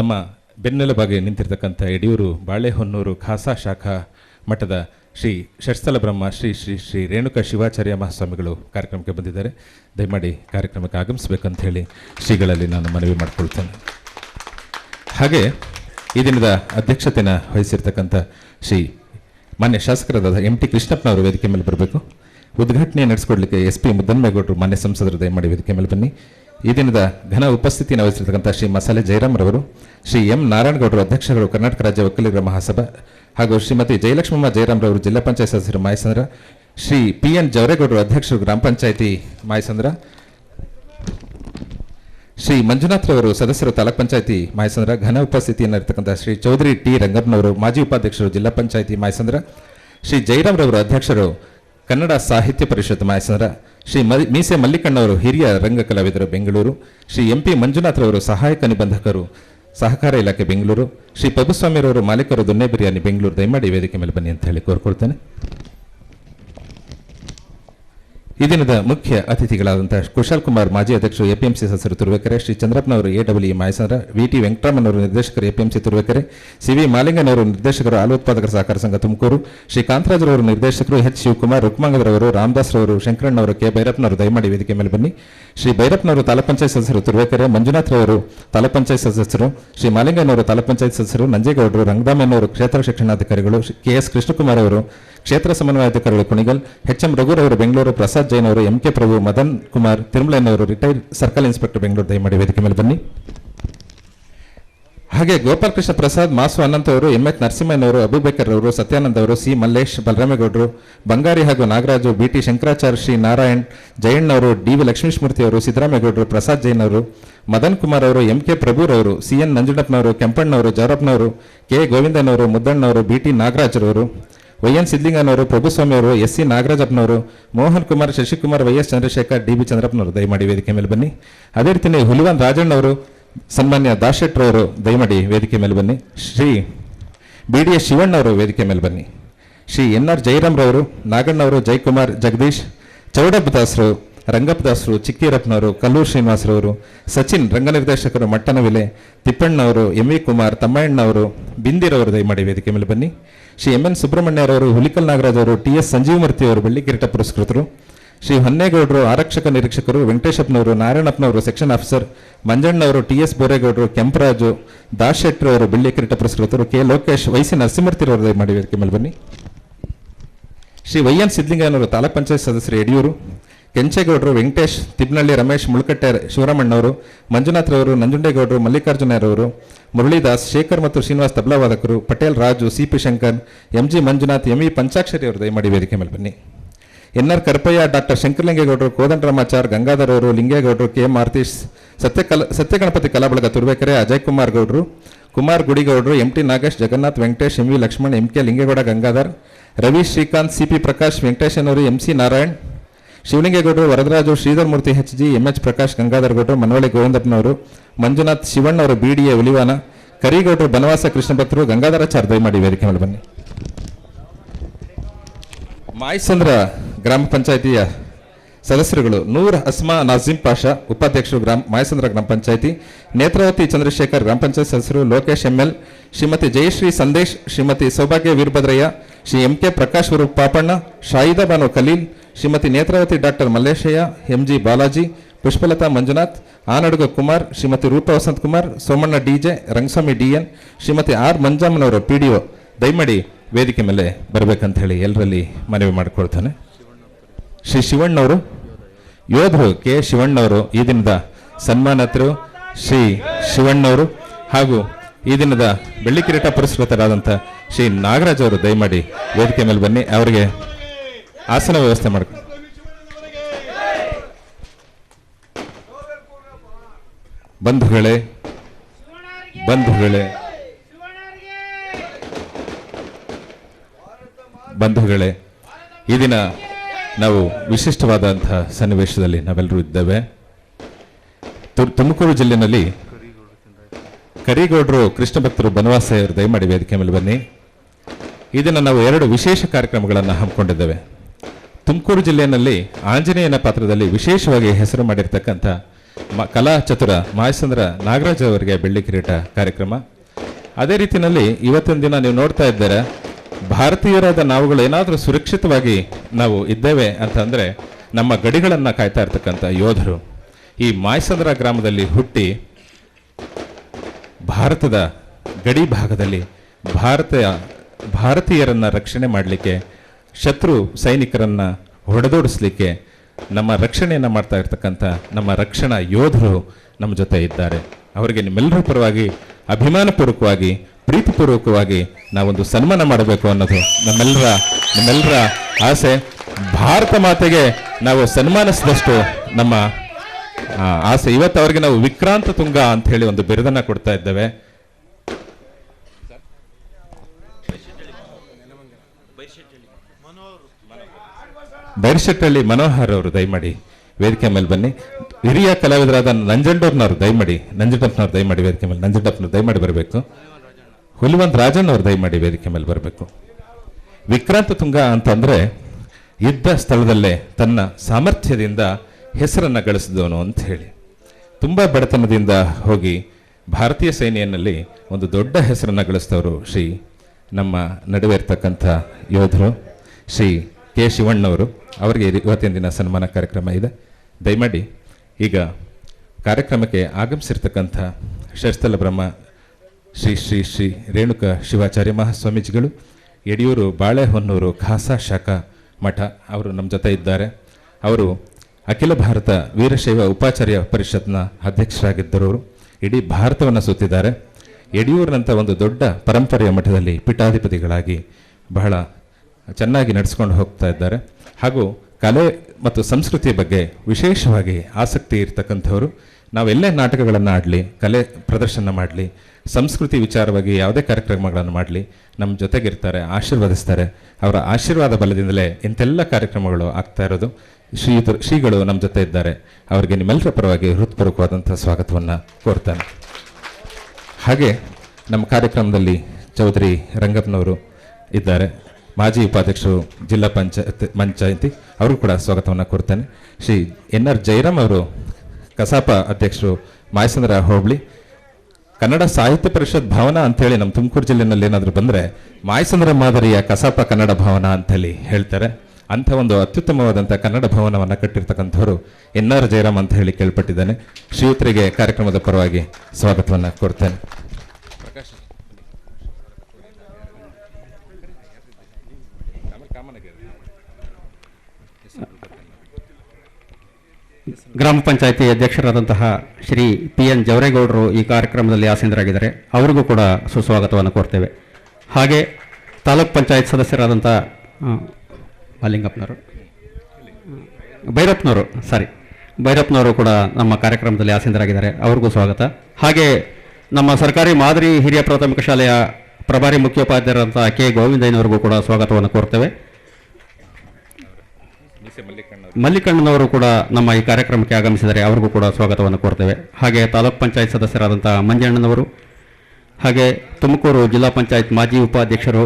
ನಮ್ಮ ಬೆನ್ನೆಲುಬಾಗಿ ನಿಂತಿರ್ತಕ್ಕಂಥ ಯಡಿಯೂರು ಬಾಳೆಹೊನ್ನೂರು ಖಾಸಾ ಶಾಖಾ ಮಠದ ಶ್ರೀ ಷಟ್ಸ್ಥಲ ಬ್ರಹ್ಮ, ಶ್ರೀ ಶ್ರೀ ಶ್ರೀ ರೇಣುಕಾ ಶಿವಾಚಾರ್ಯ ಮಹಾಸ್ವಾಮಿಗಳು ಕಾರ್ಯಕ್ರಮಕ್ಕೆ ಬಂದಿದ್ದಾರೆ. ದಯಮಾಡಿ ಕಾರ್ಯಕ್ರಮಕ್ಕೆ ಆಗಮಿಸಬೇಕಂತ ಹೇಳಿ ಶ್ರೀಗಳಲ್ಲಿ ನಾನು ಮನವಿ ಮಾಡಿಕೊಳ್ತೇನೆ. ಹಾಗೆ ಈ ದಿನದ ಅಧ್ಯಕ್ಷತೆಯನ್ನು ವಹಿಸಿರ್ತಕ್ಕಂಥ ಶ್ರೀ ಮಾನ್ಯ ಶಾಸಕರಾದ ಎಂ ಟಿ ಕೃಷ್ಣಪ್ಪನವರು ವೇದಿಕೆ ಮೇಲೆ ಬರಬೇಕು. ಉದ್ಘಾಟನೆ ನಡೆಸಿಕೊಡ್ಲಿಕ್ಕೆ ಎಸ್ ಪಿ ಮುದ್ದನ್ಮೇಗೌಡರು ಮಾನ್ಯ ಸಂಸದರು ದಯಮಾಡಿ ವೇದಿಕೆ ಮೇಲೆ ಬನ್ನಿ. ಈ ದಿನದ ಘನ ಉಪಸ್ಥಿತಿಯನ್ನು ವಹಿಸಿರ್ತಕ್ಕಂಥ ಶ್ರೀ ಮಸಾಲೆ ಜಯರಾಮ್ರವರು ಶ್ರೀ ಎಂ ನಾರಾಯಣಗೌಡರು ಅಧ್ಯಕ್ಷರು ಕರ್ನಾಟಕ ರಾಜ್ಯ ವಕೀಲರ ಮಹಾಸಭಾ ಹಾಗೂ ಶ್ರೀಮತಿ ಜಯಲಕ್ಷ್ಮಮ್ಮ ಜಯರಾಮ್ರವರು ಜಿಲ್ಲಾ ಪಂಚಾಯತ್ ಸದಸ್ಯರು ಮಾಯಸಂದ್ರ, ಶ್ರೀ ಪಿ ಎನ್ ಜವರೇಗೌಡರು ಅಧ್ಯಕ್ಷರು ಗ್ರಾಮ ಪಂಚಾಯಿತಿ ಮಾಯಸಂದ್ರ, ಶ್ರೀ ಮಂಜುನಾಥ್ ರವರು ಸದಸ್ಯರು ತಾಲೂಕ್ ಪಂಚಾಯತಿ ಮಾಯಸಂದ್ರ, ಘನ ಉಪಸ್ಥಿತಿಯನ್ನು ಇರತಕ್ಕಂಥ ಶ್ರೀ ಚೌಧರಿ ಟಿ ರಂಗಪ್ಪನವರು ಮಾಜಿ ಉಪಾಧ್ಯಕ್ಷರು ಜಿಲ್ಲಾ ಪಂಚಾಯತಿ ಮಾಯಸಂದ್ರ, ಶ್ರೀ ಜಯರಾಮ್ ರವರು ಅಧ್ಯಕ್ಷರು ಕನ್ನಡ ಸಾಹಿತ್ಯ ಪರಿಷತ್ ಮಾಯಸರ ಶ್ರೀ ಮೀಸೆ ಮಲ್ಲಿಕಣ್ಣವರು ಹಿರಿಯ ರಂಗ ಕಲಾವಿದರು ಬೆಂಗಳೂರು, ಶ್ರೀ ಎಂ ಪಿ ಮಂಜುನಾಥ್ ರವರು ಸಹಾಯಕ ನಿಬಂಧಕರು ಸಹಕಾರ ಇಲಾಖೆ ಬೆಂಗಳೂರು, ಶ್ರೀ ಪ್ರಭುಸ್ವಾಮಿರವರು ಮಾಲೀಕರು ದೊನ್ನೆ ಬಿರಿಯಾನಿ ಬೆಂಗಳೂರು ದಯಮಾಡಿ ವೇದಿಕೆ ಮೇಲೆ ಬನ್ನಿ ಅಂತ ಹೇಳಿ ಕೋರ್ಕೊಳ್ತೇನೆ. ಈ ದಿನದ ಮುಖ್ಯ ಅತಿಥಿಗಳಾದಂತಹ ಕುಶಾಲ್ ಕುಮಾರ್ ಮಾಜಿ ಅಧ್ಯಕ್ಷರು ಎಪಿಎಂಸಿ ಸದಸ್ಯರು ತುರುವೇಕರೆ, ಶ್ರೀ ಚಂದ್ರಪ್ಪನವರು ಎ ಡಬ್ಲ್ಯೂ ಮಾಯಸಂದ್ರ ವಿಟಿ ವೆಂಕಟರಾಮನವರು ನಿರ್ದೇಶಕರು ಎಪಿಎಂಸಿ ತುರುವೇಕರೆ, ಸಿವಿ ಮಾಲಿಂಗನವರು ನಿರ್ದೇಶಕರು ಹಾಲು ಉತ್ಪಾದಕರ ಸಹಕಾರ ಸಂಘ ತುಮಕೂರು, ಶ್ರೀ ಕಾಂತರಾಜರವರು ನಿರ್ದೇಶಕರು ಎಚ್. ಶಿವಕುಮಾರ್ ರವರು ಶಂಕರಣ್ಣವರು, ಕೆ. ಭೈರಪ್ಪನವರು ದಯಮಾಡಿ ವೇದಿಕೆ ಮೇಲೆ ಬನ್ನಿ. ಶ್ರೀ ಭೈರಪ್ಪನವರು ತಾಲೂಕ್ ಪಂಚಾಯತ್ ಸದಸ್ಯರು ತುರುವೇಕರೆ ಮಂಜುನಾಥ್ರವರು ತಾಲೂಕ್ ಪಂಚಾಯತ್ ಸದಸ್ಯರು, ಶ್ರೀ ಮಾಲಿಂಗನವರು ತಾಲೂಕ್ ಪಂಚಾಯತ್ ಸದಸ್ಯರು, ನಂಜೇಗೌಡರು ರಂಗದಾಮಯ್ಯನವರು ಕ್ಷೇತ್ರ ಶಿಕ್ಷಣಾಧಿಕಾರಿಗಳು ಕೆ. ಎಸ್. ಕೃಷ್ಣಕುಮಾರ್ ಅವರು ಕ್ಷೇತ್ರ ಸಮನ್ವಯಾಧಿಕಾರಿಗಳು ಕುಣಿಗಲ್, ಎಚ್. ಎಂ. ರಘುರವರು ಬೆಂಗಳೂರು, ಪ್ರಸಾದ್ ಜೈನ್ ಅವರು ಎಂ ಕೆ ಪ್ರಭು ಮದನ್ ಕುಮಾರ್ ತಿರುಮಲಯ್ಯನವರು ರಿಟೈರ್ಡ್ ಸರ್ಕಲ್ ಇನ್ಸ್ಪೆಕ್ಟರ್ ಬೆಂಗಳೂರು ದಯಮಾಡಿ ವೇದಿಕೆ ಮೇಲೆ ಬನ್ನಿ. ಹಾಗೆ ಗೋಪಾಲಕೃಷ್ಣ ಪ್ರಸಾದ್ ಮಾಸು ಅನಂತ್ ಅವರು, ಎಂ ಎಚ್ ನರಸಿಂಹಯ್ಯನವರು, ಅಬುಬೇಕರ್ ಅವರು ಸತ್ಯಾನಂದ್ ಅವರು ಸಿ ಮಲ್ಲೇಶ್ ಬಲರಾಮೇಗೌಡರು, ಬಂಗಾರಿ ಹಾಗೂ ನಾಗರಾಜು, ಬಿ ಟಿ ಶಂಕರಾಚಾರ್ಯ ಶ್ರೀ ನಾರಾಯಣ್ ಜಯಣ್ಣವರು ಡಿ ವಿ ಲಕ್ಷ್ಮೀಶ್ಮೂರ್ತಿ ಅವರು ಸಿದ್ದರಾಮೇಗೌಡರು ಪ್ರಸಾದ್ ಜೈನ್ ಅವರು ಮದನ್ ಕುಮಾರ್ ಅವರು, ಎಂ ಕೆ ಪ್ರಭುರವರು, ಸಿ ಎನ್ ನಂಜುಂಡಪ್ಪನವರು, ಕೆಂಪಣ್ಣವರು ಜವರಪ್ಪನವರು ಕೆ ಗೋವಿಂದನವರು ಮುದ್ದಣ್ಣವರು, ಬಿ ಟಿ ನಾಗರಾಜರವರು ವೈ ಎನ್ ಪ್ರಭುಸ್ವಾಮಿ ಅವರು S C ನಾಗರಾಜಪ್ಪನವರು, Mohan Kumar, Shashikumar, Y S Chandrashekhar, D B ಚಂದ್ರಪ್ಪನವರು ದಯಮಾಡಿ ವೇದಿಕೆ ಮೇಲೆ ಬನ್ನಿ. ಅದೇ ರೀತಿ ಹುಲಿವನ್ ರಾಜಣ್ಣವರು, ಸನ್ಮಾನ್ಯ ದಾಶೆಟ್ರವರು ದಯಮಾಡಿ ವೇದಿಕೆ ಮೇಲೆ ಬನ್ನಿ. ಶ್ರೀ ಬಿ ಡಿ ಎಸ್ ಶಿವಣ್ಣವರು ವೇದಿಕೆ ಮೇಲೆ ಬನ್ನಿ. ಶ್ರೀ ಎನ್ ಆರ್ ಜಯರಾಮ್ರವರು ನಾಗಣ್ಣವರು ಜಯಕುಮಾರ್ ಜಗದೀಶ್ ಚೌಡಪ್ಪ ರಂಗಪ್ಪದಾಸರು ರಂಗಪ್ಪ ಚಿಕ್ಕೀರಪ್ಪನವರು, ಕಲ್ಲೂರು ಶ್ರೀನಿವಾಸರವರು ಸಚಿನ್ ರಂಗನಿರ್ದೇಶಕರು, ಮಟ್ಟನವಿಲೆ, ತಿಪ್ಪಣ್ಣವರು, ಎಂ ವಿ ಕುಮಾರ್ ತಮ್ಮಣ್ಣವರು ಬಿಂದಿರವರು ದಯಮಾಡಿ ವೇದಿಕೆ ಮೇಲೆ ಬನ್ನಿ. ಶ್ರೀ ಎಂ ಎನ್ ಸುಬ್ರಹ್ಮಣ್ಯರವರು, ಹುಲಿಕಲ್ ನಾಗರಾಜ್ ಅವರು ಟಿ ಎಸ್ ಸಂಜೀವಮೂರ್ತಿ ಅವರು ಬೆಳ್ಳಿ ಕಿರೀಟ ಪುರಸ್ಕೃತರು. ಶ್ರೀ ಹೊನ್ನೇಗೌಡರು, ಆರಕ್ಷಕ ನಿರೀಕ್ಷಕರು, ವೆಂಕಟೇಶಪ್ಪನವರು, ನಾರಾಯಣಪ್ಪನವರು, ಸೆಕ್ಷನ್ ಆಫೀಸರ್, ಮಂಜಣ್ಣವರು, ಟಿ ಎಸ್ ಬೋರೇಗೌಡರು, ಕೆಂಪರಾಜು ದಾಸ್ ಅವರು ಬೆಳ್ಳಿ ಕಿರೀಟ ಪುರಸ್ಕೃತರು, ಕೆ ಲೋಕೇಶ್ ವೈಸಿ ನರಸಿಂಹರ್ತಿರವರು ದಯಮಾಡಿ ವೇದಿಕೆ ಮೇಲೆ ಬನ್ನಿ. ಶ್ರೀ ವೈ ಎನ್ ಸಿದ್ಲಿಂಗಯ್ಯನವರು ತಾಲೂಕ್ ಪಂಚಾಯತ್ ಸದಸ್ಯರು, ಯಡಿಯೂರು. ಕೆಂಚೇಗೌಡರು, ವೆಂಕಟೇಶ್ ತಿಬ್ನಳ್ಳಿ ರಮೇಶ್ ಮುಳ್ಕಟ್ಟೆ, ಶಿವರಾಮಣ್ಣವರು ಮಂಜುನಾಥ್ರವರು ನಂಜುಂಡೇಗೌಡರು ಮಲ್ಲಿಕಾರ್ಜುನರವರು ಮುರಳೀದಾಸ್, ಶೇಖರ್ ಮತ್ತು Srinivas ತಬಲಾವಾದಕರು, Patel, Raju C P Shankar, M G Manjunath, M E Panchakshari ಅವರು ದಯಮಾಡಿ ವೇದಿಕೆ ಮೇಲೆ ಬನ್ನಿ. ಎನ್ ಆರ್ ಕರ್ಪಯ್ಯ, ಡಾಕ್ಟರ್ ಶಂಕರಲಿಂಗೇಗೌಡರು ಕೋದಂಡರಾಮಾಚಾರ್ ಗಂಗಾಧರ್ ಅವರು, ಲಿಂಗೇಗೌಡರು, ಕೆ ಮಾರ್ತೀಶ್ ಸತ್ಯಕಲ, ಸತ್ಯಗಣಪತಿ ಕಲಾಬಳಗ ತುರ್ಬೇಕೆರೆ ಅಜಯ್ ಕುಮಾರ್ ಗೌಡರು, Kumar ಗುಡಿಗೌಡರು, M T Nagesh, Jagannath Venkatesh, M V Lakshman, M K Lingegowda, Gangadhar, Ravi Srikanth, C P Prakash ವೆಂಕಟೇಶನವರು M C Narayan ಶಿವಲಿಂಗೇಗೌಡರು, Varadaraju Sridhar Murthy H G M H Prakash, Gangadhar ಗೌಡರು, ಮನವಳ್ಳಿ ಗೋವಿಂದಪ್ಪನವರು, ಮಂಜುನಾಥ್ ಶಿವಣ್ಣ ಅವರು D A Ulivana ಕರಿಗೌಡರು, ಬನವಾಸ ಕೃಷ್ಣ ಭಕ್ತರು ಗಂಗಾಧರಾಚಾರ್ ದಯಮಾಡಿ ವೇದಿಕೆ ಮೇಲೆ ಬನ್ನಿ. ಮಾಯಸಂದ್ರ ಗ್ರಾಮ ಪಂಚಾಯಿತಿಯ ಸದಸ್ಯರುಗಳು ನೂರ್ ಅಸ್ಮಾ ನಾಜಿಂ ಪಾಷಾ, ಉಪಾಧ್ಯಕ್ಷರು ಗ್ರಾಮ ಮಾಯಸಂದ್ರ ಗ್ರಾಮ ಪಂಚಾಯಿತಿ, ನೇತ್ರಾವತಿ ಚಂದ್ರಶೇಖರ್ ಗ್ರಾಮ ಪಂಚಾಯತ್ ಸದಸ್ಯರು Lokesh ML, Shrimati Jayashree Sandesh, Shrimati Soubhagya Veerabhadraiah, Shri M K Prakash Swaroop Papanna Shayida Banu Khaleel, Shrimati Netravati doctor Malleshaiah, M G Balaji, Pushpalatha Manjunath, Anaduga Kumar, Shrimati Roopa Vasanth Kumar, Somanna DJ, Rangaswamy DN, Shrimati R ಮಂಜಮ್ಮನವರು P D O ದಯಮಾಡಿ ವೇದಿಕೆ ಮೇಲೆ ಬರಬೇಕಂತ ಹೇಳಿ ಎಲ್ಲರಲ್ಲಿ ಮನವಿ ಮಾಡಿಕೊಳ್ತಾನೆ ಶ್ರೀ ಶಿವಣ್ಣವರು, ಯೋಧರು, K. ಶಿವಣ್ಣವರು ಈ ದಿನದ ಸನ್ಮಾನತರು ಶ್ರೀ ಶಿವಣ್ಣವರು ಹಾಗೂ ಈ ದಿನದ ಬೆಳ್ಳಿ ಕಿರೀಟ ಪುರಸ್ಕೃತರಾದಂಥ ಶ್ರೀ ನಾಗರಾಜ್ ಅವರು ದಯಮಾಡಿ ವೇದಿಕೆ ಮೇಲೆ ಬನ್ನಿ. ಅವರಿಗೆ ಆಸನ ವ್ಯವಸ್ಥೆ ಮಾಡ್ಕೊ ಬಂಧುಗಳೇ ಬಂಧುಗಳೇ ಬಂಧುಗಳೇ, ಈ ದಿನ ನಾವು ವಿಶಿಷ್ಟವಾದಂತಹ ಸನ್ನಿವೇಶದಲ್ಲಿ ನಾವೆಲ್ಲರೂ ಇದ್ದೇವೆ. ತುಮಕೂರು ಜಿಲ್ಲೆಯಲ್ಲಿ ಕರಿಗೌಡರು, ಕೃಷ್ಣ ಭಕ್ತರು, ಬನವಾಸೆಯವರು ದಯಮಾಡಿ ವೇದಿಕೆ ಮೇಲೆ ಬನ್ನಿ. ಇದನ್ನು ನಾವು ಎರಡು ವಿಶೇಷ ಕಾರ್ಯಕ್ರಮಗಳನ್ನು ಹಮ್ಮಿಕೊಂಡಿದ್ದೇವೆ. ತುಮಕೂರು ಜಿಲ್ಲೆಯಲ್ಲಿ ಆಂಜನೇಯನ ಪಾತ್ರದಲ್ಲಿ ವಿಶೇಷವಾಗಿ ಹೆಸರು ಮಾಡಿರ್ತಕ್ಕಂಥ ಮ, ಕಲಾ ಚತುರ ಮಾಯಸಂದ್ರ ನಾಗರಾಜ್ ಅವರಿಗೆ ಬೆಳ್ಳಿ ಕಿರೀಟ ಕಾರ್ಯಕ್ರಮ. ಅದೇ ರೀತಿಯಲ್ಲಿ ಇವತ್ತಿನ ದಿನ ನೀವು ನೋಡ್ತಾ ಇದ್ದೀರಾ ಭಾರತೀಯರಾದ ನಾವುಗಳು ಏನಾದರೂ ಸುರಕ್ಷಿತವಾಗಿ ನಾವು ಇದ್ದೇವೆ ಅಂತಂದರೆ ನಮ್ಮ ಗಡಿಗಳನ್ನು ಕಾಯ್ತಾ ಇರ್ತಕ್ಕಂಥ ಯೋಧರು. ಈ ಮಾಯಸಂದ್ರ ಗ್ರಾಮದಲ್ಲಿ ಹುಟ್ಟಿ ಭಾರತದ ಗಡಿ ಭಾಗದಲ್ಲಿ ಭಾರತ ಭಾರತೀಯರನ್ನು ರಕ್ಷಣೆ ಮಾಡಲಿಕ್ಕೆ, ಶತ್ರು ಸೈನಿಕರನ್ನು ಹೊಡೆದೋಡಿಸ್ಲಿಕ್ಕೆ ನಮ್ಮ ರಕ್ಷಣೆಯನ್ನು ಮಾಡ್ತಾ ಇರ್ತಕ್ಕಂಥ ನಮ್ಮ ರಕ್ಷಣಾ ಯೋಧರು ನಮ್ಮ ಜೊತೆ ಇದ್ದಾರೆ. ಅವರಿಗೆ ನಿಮ್ಮೆಲ್ಲರ ಪರವಾಗಿ ಅಭಿಮಾನಪೂರ್ವಕವಾಗಿ ಪ್ರೀತಿಪೂರ್ವಕವಾಗಿ ನಾವೊಂದು ಸನ್ಮಾನ ಮಾಡಬೇಕು ಅನ್ನೋದು ನಮ್ಮೆಲ್ಲರ ನಮ್ಮೆಲ್ಲರ ಆಸೆ. ಭಾರತ ಮಾತೆಗೆ ನಾವು ಸನ್ಮಾನಿಸಿದಷ್ಟು ನಮ್ಮ ಆಸೆ. ಇವತ್ತು ಅವರಿಗೆ ನಾವು ವಿಕ್ರಾಂತ ತುಂಗ ಅಂತ ಹೇಳಿ ಒಂದು ಬಿರುದನ್ನ ಕೊಡ್ತಾ ಇದ್ದೇವೆ. ಬೈರ್ಶೆಟ್ಟಳ್ಳಿ ಮನೋಹರ್ ಅವರು ದಯಮಾಡಿ ವೇದಿಕೆ ಮೇಲೆ ಬನ್ನಿ. ಹಿರಿಯ ಕಲಾವಿದರಾದ ನಂಜಂಡೋರ್ನವರು ದಯಮಾಡಿ, ನಂಜಂಡಪ್ಪನವ್ರು ದಯಮಾಡಿ ವೇದಿಕೆ ಮೇಲೆ, ನಂಜಂಡಪ್ಪನವ್ರು ದಯಮಾಡಿ ಬರಬೇಕು. ಹುಲಿವಂತ್ ರಾಜನ್ ಅವರು ದಯಮಾಡಿ ವೇದಿಕೆ ಮೇಲೆ ಬರಬೇಕು. ವಿಕ್ರಾಂತ ತುಂಗ ಅಂತಂದ್ರೆ ಇದ್ದ ಸ್ಥಳದಲ್ಲೇ ತನ್ನ ಸಾಮರ್ಥ್ಯದಿಂದ ಹೆಸರನ್ನ ಗಳಿಸಿದವನು ಅಂತ ಹೇಳಿ. ತುಂಬ ಬಡತನದಿಂದ ಹೋಗಿ ಭಾರತೀಯ ಸೈನ್ಯನಲ್ಲಿ ಒಂದು ದೊಡ್ಡ ಹೆಸರನ್ನ ಗಳಿಸಿದವರು ಶ್ರೀ ನಮ್ಮ ನಡುವೆ ಇರ್ತಕ್ಕಂಥ ಯೋಧರು ಶ್ರೀ ಕೆ ಶಿವಣ್ಣವರು. ಅವರಿಗೆ ಇವತ್ತಿನ ದಿನ ಸನ್ಮಾನ ಕಾರ್ಯಕ್ರಮ ಇದೆ. ದಯಮಾಡಿ ಈಗ ಕಾರ್ಯಕ್ರಮಕ್ಕೆ ಆಗಮಿಸಿರ್ತಕ್ಕಂಥ ಶಸ್ತಲ ಬ್ರಹ್ಮ ಶ್ರೀ ಶ್ರೀ ಶ್ರೀ ರೇಣುಕ ಶಿವಾಚಾರ್ಯ ಮಹಾಸ್ವಾಮೀಜಿಗಳು, ಯಡಿಯೂರು ಬಾಳೆಹೊನ್ನೂರು ಖಾಸಾ ಶಾಖಾ ಮಠ ಅವರು ನಮ್ಮ ಜೊತೆ ಇದ್ದಾರೆ. ಅವರು ಅಖಿಲ ಭಾರತ ವೀರಶೈವ ಉಪಾಚಾರ್ಯ ಪರಿಷತ್ನ ಅಧ್ಯಕ್ಷರಾಗಿದ್ದರು ಇಡೀ ಭಾರತವನ್ನು ಸುತ್ತಿದ್ದಾರೆ. ಯಡಿಯೂರಿನಂಥ ಒಂದು ದೊಡ್ಡ ಪರಂಪರೆಯ ಮಠದಲ್ಲಿ ಪೀಠಾಧಿಪತಿಗಳಾಗಿ ಬಹಳ ಚೆನ್ನಾಗಿ ನಡೆಸ್ಕೊಂಡು ಹೋಗ್ತಾ ಇದ್ದಾರೆ. ಹಾಗೂ ಕಲೆ ಮತ್ತು ಸಂಸ್ಕೃತಿಯ ಬಗ್ಗೆ ವಿಶೇಷವಾಗಿ ಆಸಕ್ತಿ ಇರ್ತಕ್ಕಂಥವರು. ನಾವೆಲ್ಲೇ ನಾಟಕಗಳನ್ನು ಆಡಲಿ, ಕಲೆ ಪ್ರದರ್ಶನ ಮಾಡಲಿ ಸಂಸ್ಕೃತಿ ವಿಚಾರವಾಗಿ ಯಾವುದೇ ಕಾರ್ಯಕ್ರಮಗಳನ್ನು ಮಾಡಲಿ, ನಮ್ಮ ಜೊತೆಗಿರ್ತಾರೆ, ಆಶೀರ್ವದಿಸ್ತಾರೆ. ಅವರ ಆಶೀರ್ವಾದ ಬಲದಿಂದಲೇ ಇಂಥೆಲ್ಲ ಕಾರ್ಯಕ್ರಮಗಳು ಆಗ್ತಾ ಇರೋದು. ಶ್ರೀ ಶ್ರೀಗಳು ನಮ್ಮ ಜೊತೆ ಇದ್ದಾರೆ. ಅವರಿಗೆ ನಿಮ್ಮೆಲ್ಲರ ಪರವಾಗಿ ಹೃತ್ಪೂರ್ವಕವಾದಂಥ ಸ್ವಾಗತವನ್ನು ಕೋರ್ತಾನೆ. ಹಾಗೆ ನಮ್ಮ ಕಾರ್ಯಕ್ರಮದಲ್ಲಿ ಚೌಧರಿ ರಂಗಪ್ಪನವರು ಇದ್ದಾರೆ. ಮಾಜಿ ಉಪಾಧ್ಯಕ್ಷರು ಜಿಲ್ಲಾ ಪಂಚಾಯತ್ ಪಂಚಾಯತಿ ಅವರು ಕೂಡ ಸ್ವಾಗತವನ್ನು ಕೊಡ್ತೇನೆ ಶ್ರೀ ಎನ್ ಆರ್ ಜೈರಾಮ್ ಅವರು ಕಸಾಪ ಅಧ್ಯಕ್ಷರು ಮಾಯಸಂದ್ರ ಹೋಬಳಿ ಕನ್ನಡ ಸಾಹಿತ್ಯ ಪರಿಷತ್ ಭವನ ಅಂತೇಳಿ ನಮ್ಮ ತುಮಕೂರು ಜಿಲ್ಲೆನಲ್ಲಿ ಏನಾದರೂ ಬಂದರೆ ಮಾಯಸಂದ್ರ ಮಾದರಿಯ ಕಸಾಪ ಕನ್ನಡ ಭವನ ಅಂತೇಳಿ ಹೇಳ್ತಾರೆ. ಅಂಥ ಒಂದು ಅತ್ಯುತ್ತಮವಾದಂಥ ಕನ್ನಡ ಭವನವನ್ನು ಕಟ್ಟಿರ್ತಕ್ಕಂಥವ್ರು ಎನ್ ಆರ್ ಜಯರಾಮ್ ಅಂತ ಹೇಳಿ ಕೇಳ್ಪಟ್ಟಿದ್ದಾನೆ. ಶ್ರೀಯುತರಿಗೆ ಕಾರ್ಯಕ್ರಮದ ಪರವಾಗಿ ಸ್ವಾಗತವನ್ನು ಕೋರ್ತೇನೆ ಗ್ರಾಮ ಪಂಚಾಯತಿ ಅಧ್ಯಕ್ಷರಾದಂತಹ ಶ್ರೀ ಪಿ ಎನ್ ಜವರೇಗೌಡರು ಈ ಕಾರ್ಯಕ್ರಮದಲ್ಲಿ ಆಸೀನರಾಗಿದ್ದಾರೆ. ಅವರಿಗೂ ಕೂಡ ಸುಸ್ವಾಗತವನ್ನು ಕೋರ್ತೇವೆ. ಹಾಗೆ ತಾಲೂಕ್ ಪಂಚಾಯತ್ ಸದಸ್ಯರಾದಂಥ ಮಲಿಂಗಪ್ಪನವರು ಭೈರಪ್ಪನವರು ಸಾರಿ ಭೈರಪ್ಪನವರು ಕೂಡ ನಮ್ಮ ಕಾರ್ಯಕ್ರಮದಲ್ಲಿ ಆಸೀನರಾಗಿದ್ದಾರೆ. ಅವ್ರಿಗೂ ಸ್ವಾಗತ. ಹಾಗೆ ನಮ್ಮ ಸರ್ಕಾರಿ ಮಾದರಿ ಹಿರಿಯ ಪ್ರಾಥಮಿಕ ಶಾಲೆಯ ಪ್ರಭಾರಿ ಮುಖ್ಯೋಪಾಧ್ಯಾಯರಾದಂಥ ಕೆ. ಗೋವಿಂದಯ್ಯನವರಿಗೂ ಕೂಡ ಸ್ವಾಗತವನ್ನು ಕೋರ್ತೇವೆ. ಮಲ್ಲಿಕಣ್ಣನವರು ಕೂಡ ನಮ್ಮ ಈ ಕಾರ್ಯಕ್ರಮಕ್ಕೆ ಆಗಮಿಸಿದರೆ ಅವ್ರಿಗೂ ಕೂಡ ಸ್ವಾಗತವನ್ನು ಕೋರ್ತೇವೆ. ಹಾಗೆ ತಾಲೂಕ್ ಪಂಚಾಯತ್ ಸದಸ್ಯರಾದಂಥ ಮಂಜಣ್ಣನವರು, ಹಾಗೆ ತುಮಕೂರು ಜಿಲ್ಲಾ ಪಂಚಾಯತ್ ಮಾಜಿ ಉಪಾಧ್ಯಕ್ಷರು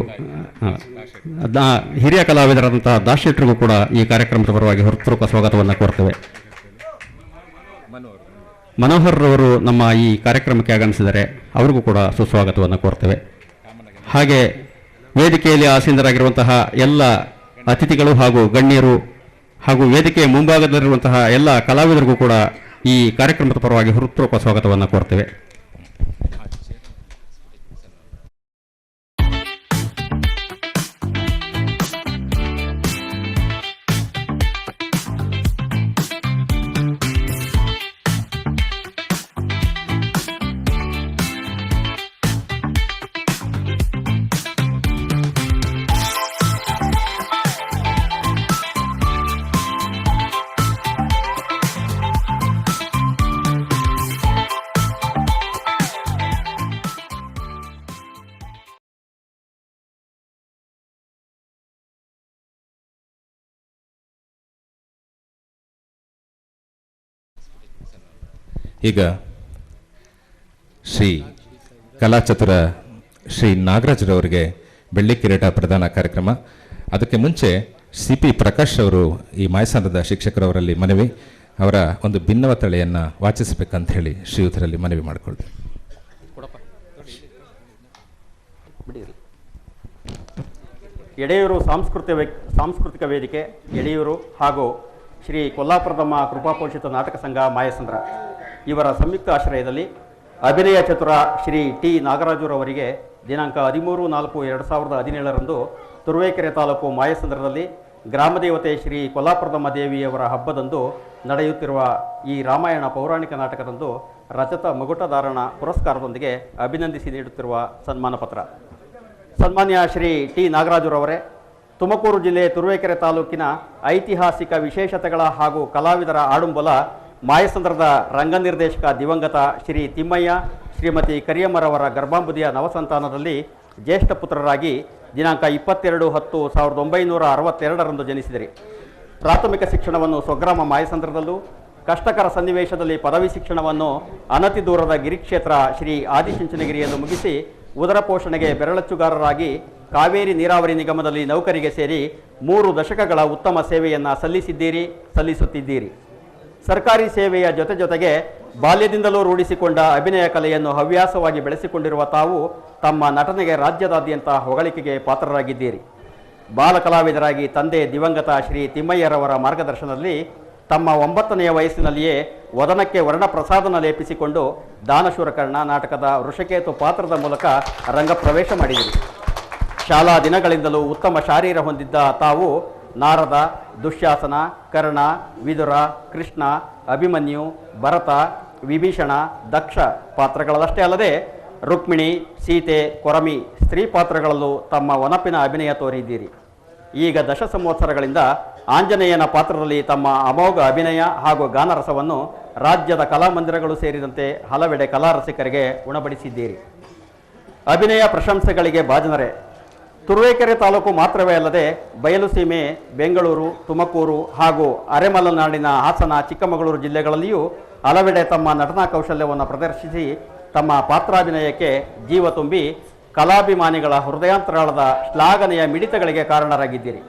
ಹಿರಿಯ ಕಲಾವಿದರಾದಂತಹ ದಾಶೆಟ್ರಿಗೂ ಕೂಡ ಈ ಕಾರ್ಯಕ್ರಮದ ಪರವಾಗಿ ಹೃತ್ಪೂರ್ವಕ ಸ್ವಾಗತವನ್ನು ಕೋರ್ತೇವೆ. ಮನೋಹರ್ ಅವರು ನಮ್ಮ ಈ ಕಾರ್ಯಕ್ರಮಕ್ಕೆ ಆಗಮಿಸಿದರೆ ಅವರಿಗೂ ಕೂಡ ಸುಸ್ವಾಗತವನ್ನು ಕೋರ್ತೇವೆ. ಹಾಗೆ ವೇದಿಕೆಯಲ್ಲಿ ಆಸೀನರಾಗಿರುವಂತಹ ಎಲ್ಲ ಅತಿಥಿಗಳು ಹಾಗೂ ಗಣ್ಯರು ಹಾಗೂ ವೇದಿಕೆಯ ಮುಂಭಾಗದಲ್ಲಿರುವಂತಹ ಎಲ್ಲ ಕಲಾವಿದರಿಗೂ ಕೂಡ ಈ ಕಾರ್ಯಕ್ರಮದ ಪರವಾಗಿ ಹೃತ್ಪೂರ್ವಕ ಸ್ವಾಗತವನ್ನು ಕೋರ್ತೇವೆ. ಈಗ ಶ್ರೀ ಕಲಾಚತುರ ಶ್ರೀ ನಾಗರಾಜರವರಿಗೆ ಬೆಳ್ಳಿ ಕಿರೀಟ ಪ್ರದಾನ ಕಾರ್ಯಕ್ರಮ. ಅದಕ್ಕೆ ಮುಂಚೆ ಸಿ ಪಿ ಪ್ರಕಾಶ್ ಅವರು, ಈ ಮಾಯಸಂದ್ರದ ಶಿಕ್ಷಕರವರಲ್ಲಿ ಮನವಿ, ಅವರ ಒಂದು ಭಿನ್ನವ ತಳೆಯನ್ನು ವಾಚಿಸಬೇಕಂತ ಹೇಳಿ ಶ್ರೀಯುತರಲ್ಲಿ ಮನವಿ ಮಾಡಿಕೊಳ್ತೀವಿ ಎಡೆಯೂರು ಸಾಂಸ್ಕೃತಿಕ ಸಾಂಸ್ಕೃತಿಕ ವೇದಿಕೆ, ಎಡೆಯೂರು ಹಾಗೂ ಶ್ರೀ ಕೊಲ್ಲಾಪುರದಮ್ಮ ಕೃಪಾಪೋಷಿತ ನಾಟಕ ಸಂಘ ಮಾಯಸಂದ್ರ. ಇವರ ಸಂಯುಕ್ತ ಆಶ್ರಯದಲ್ಲಿ ಅಭಿನಯ ಚತುರ ಶ್ರೀ ಟಿ. ನಾಗರಾಜುರವರಿಗೆ ದಿನಾಂಕ ಹದಿಮೂರು ನಾಲ್ಕು ಎರಡು ಸಾವಿರದ ಹದಿನೇಳರಂದು ತುರುವೇಕೆರೆ ತಾಲೂಕು ಮಾಯಸಂದ್ರದಲ್ಲಿ ಗ್ರಾಮದೇವತೆ ಶ್ರೀ ಕೊಲ್ಲಾಪುರದಮ್ಮ ದೇವಿಯವರ ಹಬ್ಬದಂದು ನಡೆಯುತ್ತಿರುವ ಈ ರಾಮಾಯಣ ಪೌರಾಣಿಕ ನಾಟಕದಂದು ರಜತ ಮಗುಟಧಾರಣ ಪುರಸ್ಕಾರದೊಂದಿಗೆ ಅಭಿನಂದಿಸಿ ನೀಡುತ್ತಿರುವ ಸನ್ಮಾನ ಪತ್ರ. ಸನ್ಮಾನ್ಯ ಶ್ರೀ ಟಿ. ನಾಗರಾಜುರವರೇ, ತುಮಕೂರು ಜಿಲ್ಲೆ ತುರುವೇಕೆರೆ ತಾಲೂಕಿನ ಐತಿಹಾಸಿಕ ವಿಶೇಷತೆಗಳ ಹಾಗೂ ಕಲಾವಿದರ ಆಡುಂಬಲ ಮಾಯಸಂದ್ರದ ರಂಗನಿರ್ದೇಶಕ ದಿವಂಗತ ಶ್ರೀ ತಿಮ್ಮಯ್ಯ, ಶ್ರೀಮತಿ ಕರಿಯಮ್ಮರವರ ಗರ್ಭಾಂಬುದಿಯ ನವಸಂತಾನದಲ್ಲಿ ಜ್ಯೇಷ್ಠ ಪುತ್ರರಾಗಿ ದಿನಾಂಕ ಇಪ್ಪತ್ತೆರಡು ಹತ್ತು ಸಾವಿರದ ಒಂಬೈನೂರ ಅರವತ್ತೆರಡರಂದು ಜನಿಸಿದಿರಿ. ಪ್ರಾಥಮಿಕ ಶಿಕ್ಷಣವನ್ನು ಸ್ವಗ್ರಾಮ ಮಾಯಸಂದ್ರದಲ್ಲೂ, ಕಷ್ಟಕರ ಸನ್ನಿವೇಶದಲ್ಲಿ ಪದವಿ ಶಿಕ್ಷಣವನ್ನು ಅನತಿ ದೂರದ ಗಿರಿಕ್ಷೇತ್ರ ಶ್ರೀ ಆದಿಚುಂಚನಗಿರಿಯನ್ನು ಮುಗಿಸಿ, ಉದರ ಪೋಷಣೆಗೆ ಬೆರಳಚ್ಚುಗಾರರಾಗಿ ಕಾವೇರಿ ನೀರಾವರಿ ನಿಗಮದಲ್ಲಿ ನೌಕರಿಗೆ ಸೇರಿ ಮೂರು ದಶಕಗಳ ಉತ್ತಮ ಸೇವೆಯನ್ನು ಸಲ್ಲಿಸಿದ್ದೀರಿ, ಸಲ್ಲಿಸುತ್ತಿದ್ದೀರಿ. ಸರ್ಕಾರಿ ಸೇವೆಯ ಜೊತೆ ಜೊತೆಗೆ ಬಾಲ್ಯದಿಂದಲೂ ರೂಢಿಸಿಕೊಂಡ ಅಭಿನಯ ಕಲೆಯನ್ನು ಹವ್ಯಾಸವಾಗಿ ಬೆಳೆಸಿಕೊಂಡಿರುವ ತಾವು ತಮ್ಮ ನಟನೆಗೆ ರಾಜ್ಯದಾದ್ಯಂತ ಹೊಗಳಿಕೆಗೆ ಪಾತ್ರರಾಗಿದ್ದೀರಿ. ಬಾಲ ಕಲಾವಿದರಾಗಿ ತಂದೆ ದಿವಂಗತ ಶ್ರೀ ತಿಮ್ಮಯ್ಯರವರ ಮಾರ್ಗದರ್ಶನದಲ್ಲಿ ತಮ್ಮ ಒಂಬತ್ತನೆಯ ವಯಸ್ಸಿನಲ್ಲಿಯೇ ವದನಕ್ಕೆ ವರ್ಣಪ್ರಸಾದನ ಲೇಪಿಸಿಕೊಂಡು ದಾನಶೂರಕರ್ಣ ನಾಟಕದ ಋಷಕೇತು ಪಾತ್ರದ ಮೂಲಕ ರಂಗಪ್ರವೇಶ ಮಾಡಿದಿರಿ. ಶಾಲಾ ದಿನಗಳಿಂದಲೂ ಉತ್ತಮ ಶಾರೀರ ಹೊಂದಿದ್ದ ತಾವು ನಾರದ, ದುಶ್ಯಾಸನ, ಕರ್ಣ, ವಿದುರ, ಕೃಷ್ಣ, ಅಭಿಮನ್ಯು, ಭರತ, ವಿಭೀಷಣ, ದಕ್ಷ ಪಾತ್ರಗಳಲ್ಲಷ್ಟೇ ಅಲ್ಲದೆ ರುಕ್ಮಿಣಿ, ಸೀತೆ, ಕೊರಮಿ ಸ್ತ್ರೀ ಪಾತ್ರಗಳಲ್ಲೂ ತಮ್ಮ ಒನಪಿನ ಅಭಿನಯ ತೋರಿದ್ದೀರಿ. ಈಗ ದಶ ಸಂವತ್ಸರಗಳಿಂದ ಆಂಜನೇಯನ ಪಾತ್ರದಲ್ಲಿ ತಮ್ಮ ಅಮೋಘ ಅಭಿನಯ ಹಾಗೂ ಗಾನರಸವನ್ನು ರಾಜ್ಯದ ಕಲಾಮಂದಿರಗಳು ಸೇರಿದಂತೆ ಹಲವೆಡೆ ಕಲಾರಸಿಕರಿಗೆ ಉಣಬಡಿಸಿದ್ದೀರಿ. ಅಭಿನಯ ಪ್ರಶಂಸೆಗಳಿಗೆ ಭಾಜನರೇ ತುರುವೇಕೆರೆ ತಾಲೂಕು ಮಾತ್ರವೇ ಅಲ್ಲದೆ ಬಯಲುಸೀಮೆ ಬೆಂಗಳೂರು, ತುಮಕೂರು ಹಾಗೂ ಅರೆಮಲೆನಾಡಿನ ಹಾಸನ, ಚಿಕ್ಕಮಗಳೂರು ಜಿಲ್ಲೆಗಳಲ್ಲಿಯೂ ಹಲವೆಡೆ ತಮ್ಮ ನಟನಾ ಕೌಶಲ್ಯವನ್ನು ಪ್ರದರ್ಶಿಸಿ ತಮ್ಮ ಪಾತ್ರಾಭಿನಯಕ್ಕೆ ಜೀವ ತುಂಬಿ ಕಲಾಭಿಮಾನಿಗಳ ಹೃದಯಾಂತರಾಳದ ಶ್ಲಾಘನೆಯ ಮಿಡಿತಗಳಿಗೆ ಕಾರಣರಾಗಿದ್ದೀರಿ.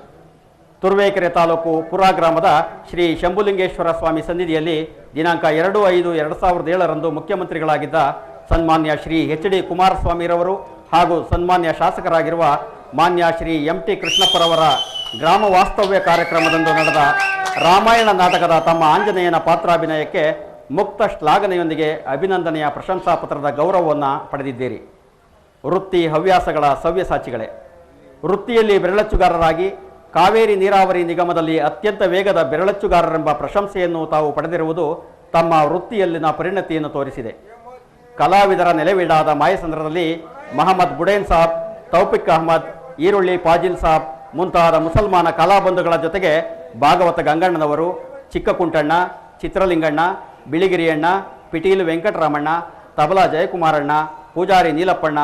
ತುರುವೇಕೆರೆ ತಾಲೂಕು ಪುರಾ ಗ್ರಾಮದ ಶ್ರೀ ಶಂಭುಲಿಂಗೇಶ್ವರ ಸ್ವಾಮಿ ಸನ್ನಿಧಿಯಲ್ಲಿ ದಿನಾಂಕ ಎರಡು ಐದು ಎರಡು ಸಾವಿರದ ಏಳರಂದು ಮುಖ್ಯಮಂತ್ರಿಗಳಾಗಿದ್ದ ಸನ್ಮಾನ್ಯ ಶ್ರೀ ಎಚ್ ಡಿ ಕುಮಾರಸ್ವಾಮಿರವರು ಹಾಗೂ ಸನ್ಮಾನ್ಯ ಶಾಸಕರಾಗಿರುವ ಮಾನ್ಯ ಶ್ರೀ ಎಂ ಟಿ ಕೃಷ್ಣಪ್ಪರವರ ಗ್ರಾಮ ವಾಸ್ತವ್ಯ ಕಾರ್ಯಕ್ರಮದಂದು ನಡೆದ ರಾಮಾಯಣ ನಾಟಕದ ತಮ್ಮ ಆಂಜನೇಯನ ಪಾತ್ರಾಭಿನಯಕ್ಕೆ ಮುಕ್ತ ಶ್ಲಾಘನೆಯೊಂದಿಗೆ ಅಭಿನಂದನೆಯ ಪ್ರಶಂಸಾ ಪತ್ರದ ಗೌರವವನ್ನು ಪಡೆದಿದ್ದೀರಿ. ವೃತ್ತಿ ಹವ್ಯಾಸಗಳ ಸವ್ಯಸಾಚಿಗಳೇ ವೃತ್ತಿಯಲ್ಲಿ ಬೆರಳಚ್ಚುಗಾರರಾಗಿ ಕಾವೇರಿ ನೀರಾವರಿ ನಿಗಮದಲ್ಲಿ ಅತ್ಯಂತ ವೇಗದ ಬೆರಳಚ್ಚುಗಾರರೆಂಬ ಪ್ರಶಂಸೆಯನ್ನು ತಾವು ಪಡೆದಿರುವುದು ತಮ್ಮ ವೃತ್ತಿಯಲ್ಲಿನ ಪರಿಣತಿಯನ್ನು ತೋರಿಸಿದೆ. ಕಲಾವಿದರ ನೆಲೆವೀಡಾದ ಮಾಯಸಂದ್ರದಲ್ಲಿ ಮಹಮ್ಮದ್ ಬುಡೇನ್ ಸಾಬ್, ತೌಫಿಕ್ ಅಹಮದ್, ಈರುಳ್ಳಿ ಫಾಜಿಲ್ ಸಾಬ್ ಮುಂತಾದ ಮುಸಲ್ಮಾನ ಕಲಾಬಂಧುಗಳ ಜೊತೆಗೆ ಭಾಗವತ ಗಂಗಣ್ಣನವರು, ಚಿಕ್ಕಕುಂಟಣ್ಣ, ಚಿತ್ರಲಿಂಗಣ್ಣ, ಬಿಳಿಗಿರಿಯಣ್ಣ, ಪಿಟೀಲು ವೆಂಕಟರಾಮಣ್ಣ, ತಬಲಾ ಜಯಕುಮಾರಣ್ಣ, ಪೂಜಾರಿ ನೀಲಪ್ಪಣ್ಣ,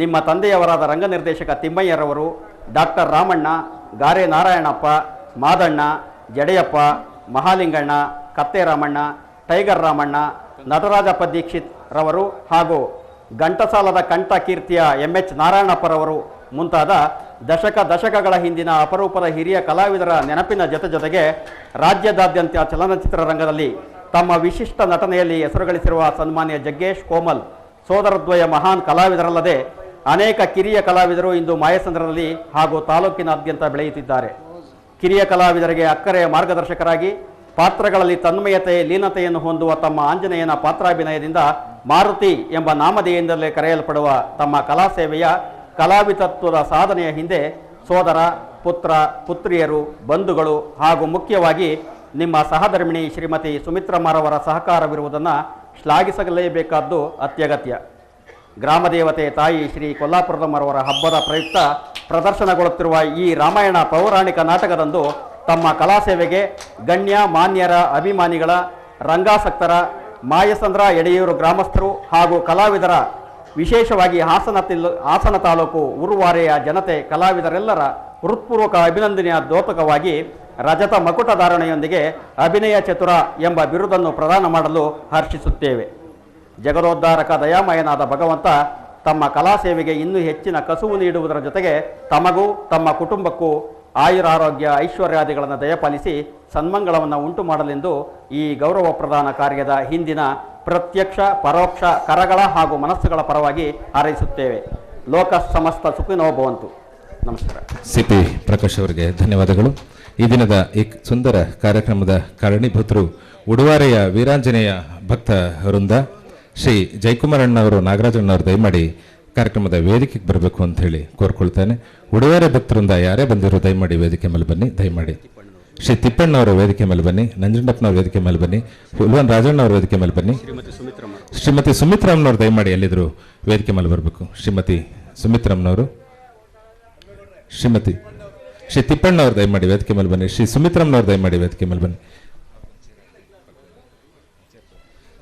ನಿಮ್ಮ ತಂದೆಯವರಾದ ರಂಗ ನಿರ್ದೇಶಕ ತಿಮ್ಮಯ್ಯರವರು, ಡಾಕ್ಟರ್ ರಾಮಣ್ಣ, ಗಾರೆ ನಾರಾಯಣಪ್ಪ, ಮಾದಣ್ಣ, ಜಡೆಯಪ್ಪ, ಮಹಾಲಿಂಗಣ್ಣ, ಕತ್ತೆ ರಾಮಣ್ಣ, ಟೈಗರ್ ರಾಮಣ್ಣ ನಟರಾಜಪ್ಪ ದೀಕ್ಷಿತ್ ರವರು ಹಾಗೂ ಘಂಟಸಾಲದ ಕಂಠ ಕೀರ್ತಿಯ ಎಂ ಎಚ್ ನಾರಾಯಣಪ್ಪರವರು, ಮುಂತಾದ ದಶಕ ದಶಕಗಳ ಹಿಂದಿನ ಅಪರೂಪದ ಹಿರಿಯ ಕಲಾವಿದರ ನೆನಪಿನ ಜೊತೆ ಜೊತೆಗೆ ರಾಜ್ಯದಾದ್ಯಂತ ಚಲನಚಿತ್ರ ರಂಗದಲ್ಲಿ ತಮ್ಮ ವಿಶಿಷ್ಟ ನಟನೆಯಲ್ಲಿ ಹೆಸರುಗಳಿಸಿರುವ ಸನ್ಮಾನ್ಯ ಜಗ್ಗೇಶ್ ಕೋಮಲ್, ಸೋದರದ್ವಯ ಮಹಾನ್ ಕಲಾವಿದರಲ್ಲದೆ ಅನೇಕ ಕಿರಿಯ ಕಲಾವಿದರು ಇಂದು ಮಾಯಸಂದ್ರದಲ್ಲಿ ಹಾಗೂ ತಾಲೂಕಿನಾದ್ಯಂತ ಬೆಳೆಯುತ್ತಿದ್ದಾರೆ. ಕಿರಿಯ ಕಲಾವಿದರಿಗೆ ಅಕ್ಕರೆಯ ಮಾರ್ಗದರ್ಶಕರಾಗಿ ಪಾತ್ರಗಳಲ್ಲಿ ತನ್ಮಯತೆ, ಲೀನತೆಯನ್ನು ಹೊಂದುವ ತಮ್ಮ ಆಂಜನೇಯನ ಪಾತ್ರಾಭಿನಯದಿಂದ ಮಾರುತಿ ಎಂಬ ನಾಮಧೇಯದಿಂದಲೇ ಕರೆಯಲ್ಪಡುವ ತಮ್ಮ ಕಲಾ ಸೇವೆಯ ಕಲಾವಿತತ್ವದ ಸಾಧನೆಯ ಹಿಂದೆ ಸೋದರ, ಪುತ್ರ, ಪುತ್ರಿಯರು, ಬಂಧುಗಳು ಹಾಗೂ ಮುಖ್ಯವಾಗಿ ನಿಮ್ಮ ಸಹಧರ್ಮಿಣಿ ಶ್ರೀಮತಿ ಸುಮಿತ್ರಮ್ಮರವರ ಸಹಕಾರವಿರುವುದನ್ನು ಶ್ಲಾಘಿಸಲೇಬೇಕಾದ್ದು ಅತ್ಯಗತ್ಯ. ಗ್ರಾಮದೇವತೆ ತಾಯಿ ಶ್ರೀ ಕೊಲ್ಲಾಪುರದಮ್ಮರವರ ಹಬ್ಬದ ಪ್ರಯುಕ್ತ ಪ್ರದರ್ಶನಗೊಳ್ಳುತ್ತಿರುವ ಈ ರಾಮಾಯಣ ಪೌರಾಣಿಕ ನಾಟಕದಂದು ತಮ್ಮ ಕಲಾ ಸೇವೆಗೆ ಗಣ್ಯ, ಮಾನ್ಯರ, ಅಭಿಮಾನಿಗಳ, ರಂಗಾಸಕ್ತರ, ಮಾಯಸಂದ್ರ ಎಡೆಯೂರು ಗ್ರಾಮಸ್ಥರು ಹಾಗೂ ಕಲಾವಿದರ ವಿಶೇಷವಾಗಿ ಹಾಸನ ಹಾಸನ ತಾಲೂಕು ಉರುವಾರೆಯ ಜನತೆ ಕಲಾವಿದರೆಲ್ಲರ ಹೃತ್ಪೂರ್ವಕ ಅಭಿನಂದನೆಯ ದ್ಯೋತಕವಾಗಿ ರಜತ ಮಕುಟಧಾರಣೆಯೊಂದಿಗೆ ಅಭಿನಯ ಚತುರ ಎಂಬ ಬಿರುದನ್ನು ಪ್ರದಾನ ಮಾಡಲು ಹರ್ಷಿಸುತ್ತೇವೆ. ಜಗದೋದ್ಧಾರಕ ದಯಾಮಯನಾದ ಭಗವಂತ ತಮ್ಮ ಕಲಾ ಸೇವೆಗೆ ಇನ್ನೂ ಹೆಚ್ಚಿನ ಕಸುವು ನೀಡುವುದರ ಜೊತೆಗೆ ತಮಗೂ ತಮ್ಮ ಕುಟುಂಬಕ್ಕೂ ಆಯುರಾರೋಗ್ಯ ಐಶ್ವರ್ಯಾದಿಗಳನ್ನು ದಯಪಾಲಿಸಿ ಸನ್ಮಂಗಳವನ್ನು ಉಂಟು ಮಾಡಲೆಂದು ಈ ಗೌರವ ಪ್ರದಾನ ಕಾರ್ಯದ ಹಿಂದಿನ ಪ್ರತ್ಯಕ್ಷ, ಪರೋಕ್ಷ ಕರಗಳ ಹಾಗೂ ಮನಸ್ಸುಗಳ ಪರವಾಗಿ ಹಾರೈಸುತ್ತೇವೆ. ಲೋಕ ಸಮಸ್ತ ಸುಖಿನೋ ಭವಂತು. ನಮಸ್ಕಾರ. ಸಿ ಪಿ ಪ್ರಕಾಶ್ ಅವರಿಗೆ ಧನ್ಯವಾದಗಳು. ಈ ದಿನದ ಈ ಸುಂದರ ಕಾರ್ಯಕ್ರಮದ ಕಾರಣೀಭೂತರು ಉಡುವಾರೆಯ ವೀರಾಂಜನೇಯ ಭಕ್ತ ವೃಂದ ಶ್ರೀ ಜಯಕುಮಾರಣ್ಣವರು ನಾಗರಾಜಣ್ಣವರು ದಯಮಾಡಿ ಕಾರ್ಯಕ್ರಮದ ವೇದಿಕೆಗೆ ಬರಬೇಕು ಅಂತ ಹೇಳಿ ಕೋರ್ಕೊಳ್ತಾನೆ. ಉಡುಗೊರೆ ಭಕ್ತರಿಂದ ಯಾರೇ ಬಂದಿರೋ ದಯಮಾಡಿ ವೇದಿಕೆ ಮೇಲೆ ಬನ್ನಿ ದಯಮಾಡಿ. ಶ್ರೀ ತಿಪ್ಪಣ್ಣವರ ವೇದಿಕೆ ಮೇಲೆ ಬನ್ನಿ ನಂಜುಂಡಪ್ಪನವ್ರ ವೇದಿಕೆ ಮೇಲೆ ಬನ್ನಿ ಹುಲ್ವನ್ ರಾಜಣ್ಣವ್ರ ವೇದಿಕೆ ಮೇಲೆ ಬನ್ನಿ. ಶ್ರೀಮತಿ ಸುಮಿತ್ರಮ್ಮನವ್ರು ದಯಮಾಡಿ ಎಲ್ಲಿದ್ರು ವೇದಿಕೆ ಮೇಲೆ ಬರಬೇಕು. ಶ್ರೀಮತಿ ಸುಮಿತ್ರಮ್ಮನವರು ಶ್ರೀಮತಿ ಶ್ರೀ ತಿಪ್ಪಣ್ಣವ್ರ ದಯಮಾಡಿ ವೇದಿಕೆ ಮೇಲೆ ಬನ್ನಿ ಶ್ರೀ ಸುಮಿತ್ರಮ್ಮನವ್ರ ದಯಮಾಡಿ ವೇದಿಕೆ ಮೇಲೆ ಬನ್ನಿ.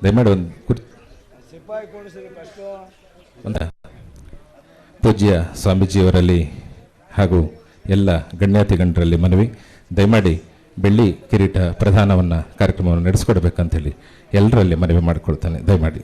ದಯಮಾಡಿ ಒಂದು ಪೂಜ್ಯ ಸ್ವಾಮೀಜಿಯವರಲ್ಲಿ ಹಾಗೂ ಎಲ್ಲ ಗಣ್ಯಾತಿ ಗಣ್ಯರಲ್ಲಿ ಮನವಿ. ದಯಮಾಡಿ ಬೆಳ್ಳಿ ಕಿರೀಟ ಪ್ರಧಾನವನ್ನು ಕಾರ್ಯಕ್ರಮವನ್ನು ನಡೆಸಿಕೊಡ್ಬೇಕಂತೇಳಿ ಎಲ್ಲರಲ್ಲಿ ಮನವಿ ಮಾಡಿಕೊಳ್ತಾನೆ. ದಯಮಾಡಿ.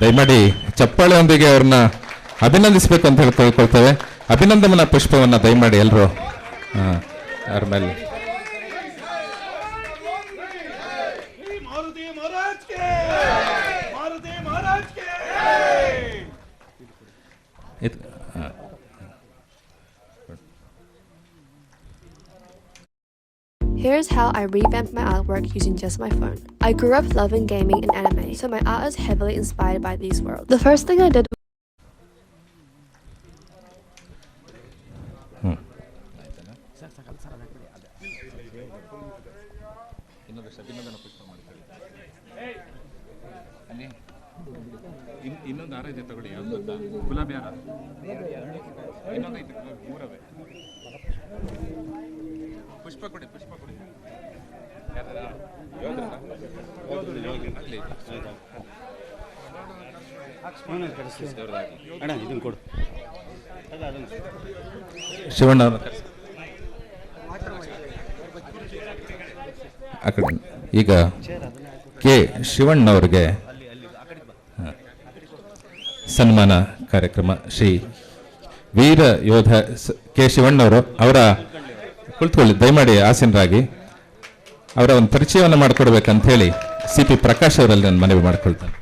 ದಯಮಾಡಿ ಚಪ್ಪಾಳೆಯೊಂದಿಗೆ ಅವ್ರನ್ನ ಅಭಿನಂದಿಸಬೇಕು ಅಂತ ಹೇಳಿ ಕೇಳ್ಕೊಳ್ತೇವೆ. ಅಭಿನಂದನ ಪುಷ್ಪವನ್ನ ದಯಮಾಡಿ ಎಲ್ಲರೂ ಅವ್ರ ಮೇಲೆ? Here's how I revamped my artwork using just my phone. I grew up loving gaming and anime, so my art is heavily inspired by these worlds. The first thing I did ಇನ್ನೊಂದು ಹಾರ ಇದೆ ತಗೊಳ್ಳಿ ಯಾವ್ದು ಗೊತ್ತಾ ಗುಲಾಬಿ ಹಾರ ಇನ್ನೊಂದು ಐತೆ ಮೂರವೇ ಪುಷ್ಪ ಕೊಡಿ ಪುಷ್ಪ ಕೊಡಿ. ಅಣ್ಣ ಇದನ್ನು ಕೊಡು. ಶಿವಣ್ಣ. ಈಗ ಕೆ ಶಿವಣ್ಣವ್ರಿಗೆ. ಸನ್ಮಾನ ಕಾರ್ಯಕ್ರಮ ಶ್ರೀ ವೀರ ಯೋಧ ಸ- ಕೆ ಶಿವಣ್ಣವರು ಅವರ ಕುಳಿತುಕೊಳ್ಳಿ ದಯಮಾಡಿ ಆಸೀನರಾಗಿ. ಅವರ ಒಂದು ಪರಿಚಯವನ್ನು ಮಾಡಿಕೊಡ್ಬೇಕಂತ ಹೇಳಿ ಸಿ ಪಿ ಪ್ರಕಾಶ್ ಅವರಲ್ಲಿ ನಾನು ಮನವಿ ಮಾಡಿಕೊಳ್ತೇನೆ.